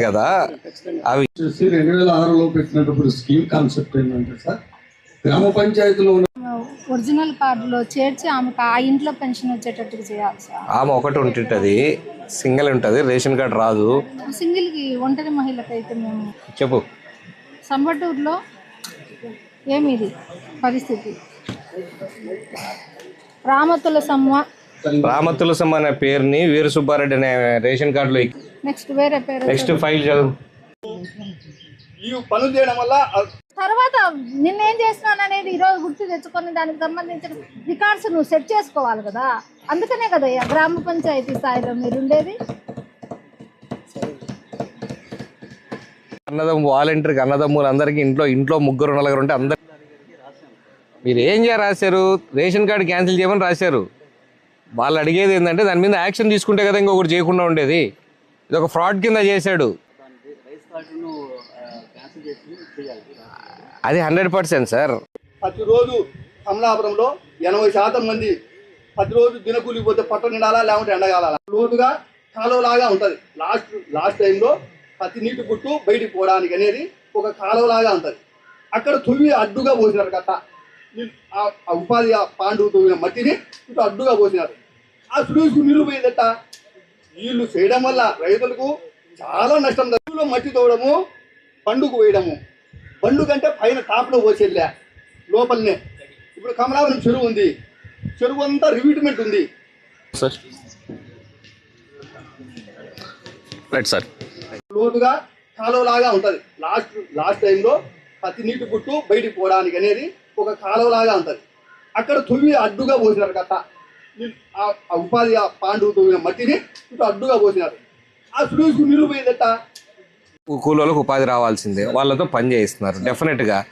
కదా. అవి వచ్చేసి రెండు వేల ఆరులో పెట్టినప్పుడు స్కీమ్ కాన్సెప్ట్ ఏంటంటే సార్ గ్రామ పంచాయతీలో ఉన్న ఒరిజినల్ కార్డులో చేర్చి ఆమెకు ఆ ఇంట్లో పెన్షన్ వచ్చేటట్టుగా చేయాలి సార్. ఆమె ఒకటి ఉంటుంటుంది సింగిల్ ఉంటుంది రేషన్ కార్డు రాదు. సింగిల్కి ఒంటరి మహిళకైతే మేము చెప్పు. సంబటూరులో ఏమిది పరిస్థితి? రామతుల సమ్మ రామతులసమ్మ అనే పేరుని వీర సుబ్బారెడ్డి అనే రేషన్ కార్డులో నెక్స్ట్ వేరే పేరు నెక్స్ట్ ఫైల్ చదువు. ఈ పనులు చేయడం వల్ల తర్వాత నిన్నేం చేస్తున్నాను అనేది ఈరోజు గుర్తు తెచ్చుకొని దానికి సంబంధించిన రికార్డ్స్ నువ్వు సెట్ చేసుకోవాలి కదా. అందుకనే కదా గ్రామ పంచాయతీ స్థాయిలో మీరు ఉండేది. అన్నదమ్ము వాలంటీర్కి అన్నదమ్ములు అందరికీ ఇంట్లో ఇంట్లో ముగ్గురు నలుగురు ఉంటే అందరు మీరు ఏం చేయ రాశారు? రేషన్ కార్డు క్యాన్సిల్ చేయమని రాశారు. వాళ్ళు అడిగేది ఏంటంటే దాని మీద యాక్షన్ తీసుకుంటే కదా ఇంకొకటి చేయకుండా ఉండేది. ఇది ఒక ఫ్రాడ్ కింద చేశాడు. అది హండ్రెడ్ పర్సెంట్ సార్. ప్రతిరోజు కమలాపురంలో ఎనభై శాతం మంది ప్రతిరోజు దినకూలి పోతే పట్ట నిండాలా లేకుంటే ఎండగాల లోతుగా కాలువలాగా ఉంటుంది. లాస్ట్ లాస్ట్ టైంలో ప్రతి నీటి పుట్టు బయటికి పోవడానికి అనేది ఒక కాలువలాగా ఉంటుంది. అక్కడ తువ్వి అడ్డుగా పోసినారు కట్ట ఆ- ఉపాధి ఆ పాండు తువ్విన మట్టిని ఇటు అడ్డుగా పోసినారు. ఆ సుడుసుకు నీళ్ళు పోయిందట. నీళ్ళు చేయడం వల్ల రైతులకు చాలా నష్టం రైతులో మట్టి తవ్వడము పండుకు వేయడము. బండు కంటే పైన టాప్లో పోసేదిలే లోపలనే. ఇప్పుడు కమలాపురం చెరువు ఉంది. చెరువు అంతా రివిట్మెంట్ ఉంది. సార్. Right sir. లోతుగా కాలువలాగా ఉంటుంది. లాస్ట్ లాస్ట్ టైంలో ప్రతి నీటి పుట్టు బయటికి పోవడానికి అనేది ఒక కాలువలాగా ఉంటుంది. అక్కడ తువ్వి అడ్డుగా పోసినారు ని- ఆ- ఉపాధి ఆ పాండు తవ్విన మట్టిని ఇటు అడ్డుగా పోసినారు. ఆ సుడుసుకు నీళ్ళు పోయిందట. కూలోళ్ళకు ఉపాధి రావాల్సిందే. వాళ్ళతో పని చేయిస్తున్నారు డెఫినెట్గా.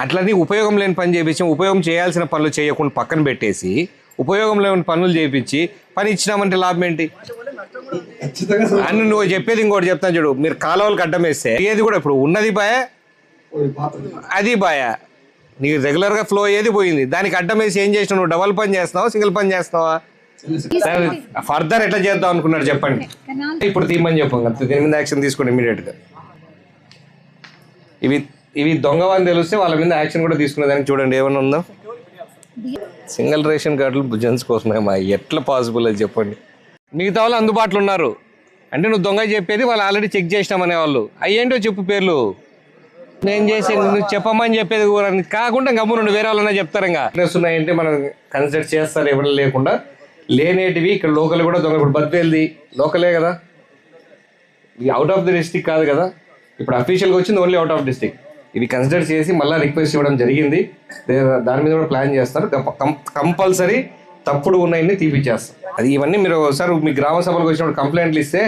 అట్లని ఉపయోగం లేని పని చేయించి ఉపయోగం చేయాల్సిన పనులు చేయకుండా పక్కన పెట్టేసి ఉపయోగం లేని పనులు చేయించి పని ఇచ్చినామంటే లాభం ఏంటి? అని నువ్వు చెప్పేది ఇంకోటి చెప్తాను చూడు. మీరు కాలువలకు అడ్డం వేస్తే ఏది కూడా ఇప్పుడు ఉన్నది బాయ? అది బాయ. నీకు రెగ్యులర్గా ఫ్లో ఏది పోయింది. దానికి అడ్డం వేసి ఏం చేసినావు? నువ్వు డబల్ పని చేస్తున్నావా? సింగిల్ పని చేస్తున్నావా? ఫర్దర్ ఎట్లా చేద్దాం అనుకున్నారు చెప్పండి. ఇప్పుడు తీయమని చెప్పాం దీని మీద యాక్షన్ తీసుకోండి ఇమీడియట్గా. ఇవి ఇవి దొంగవని తెలిస్తే వాళ్ళ మీద యాక్షన్ కూడా తీసుకునేదానికి చూడండి. ఏమన్నా ఉందో? సింగిల్ రేషన్ కార్డులు జెంట్స్ కోసమే మా ఎట్లా పాసిబుల్ అది చెప్పండి. మిగతా వాళ్ళు అందుబాటులో ఉన్నారు. అంటే నువ్వు దొంగ చెప్పేది వాళ్ళు ఆల్రెడీ చెక్ చేసినామనే వాళ్ళు అయ్యేంటో చెప్పు పేర్లు. నేను చేసే నువ్వు చెప్పమని చెప్పేది కూడా. కాకుండా గమ్మునుండి వేరే వాళ్ళన్నా చెప్తారు ఇంకా. ఉన్నాయంటే మనం కన్సిడర్ చేస్తారు ఎవరు లేకుండా. లేనేటివి ఇక్కడ లోకల్ కూడా దొంగ ఇప్పుడు బద్వేల్ది లోకలే కదా. ఇది అవుట్ ఆఫ్ ది డిస్టిక్ కాదు కదా. ఇప్పుడు అఫీషియల్గా వచ్చింది ఓన్లీ అవుట్ ఆఫ్ డిస్టిక్ ఇవి కన్సిడర్ చేసి మళ్ళీ రిక్వెస్ట్ ఇవ్వడం జరిగింది. దాని మీద కూడా ప్లాన్ చేస్తారు. కంపల్సరీ తప్పుడు ఉన్నాయని తీపిచ్చేస్తారు. అది ఇవన్నీ మీరు ఒకసారి మీ గ్రామ సభలకు వచ్చినప్పుడు కంప్లైంట్లు ఇస్తే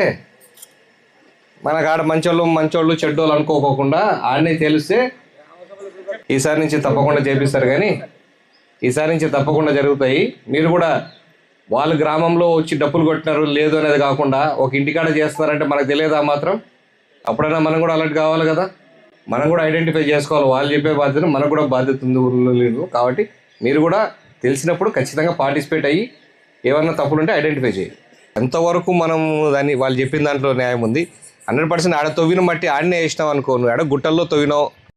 మన కాడ మంచోళ్ళు మంచోళ్ళు చెడ్డోళ్ళు అనుకోకోకుండా ఆడనే తెలిస్తే ఈసారి నుంచి తప్పకుండా చేపిస్తారు కానీ ఈసారి నుంచి తప్పకుండా జరుగుతాయి. మీరు కూడా వాళ్ళు గ్రామంలో వచ్చి డప్పులు కొట్టినారు లేదు అనేది కాకుండా ఒక ఇంటికాడ చేస్తున్నారంటే మనకు తెలియదా మాత్రం? అప్పుడైనా మనం కూడా అలర్ట్ కావాలి కదా? మనం కూడా ఐడెంటిఫై చేసుకోవాలి. వాళ్ళు చెప్పే బాధ్యత మనకు కూడా బాధ్యత ఉంది ఊళ్ళో లేదు. కాబట్టి మీరు కూడా తెలిసినప్పుడు ఖచ్చితంగా పార్టిసిపేట్ అయ్యి ఏమన్నా తప్పులు ఉంటే ఐడెంటిఫై చేయి ఎంతవరకు మనం దాన్ని వాళ్ళు చెప్పిన దాంట్లో న్యాయం ఉంది. హండ్రెడ్ పర్సెంట్ ఆడ తవ్విన మట్టి ఆడనే వేసినావు అనుకో నువ్వు ఆడ గుట్టల్లో తవ్వినావు.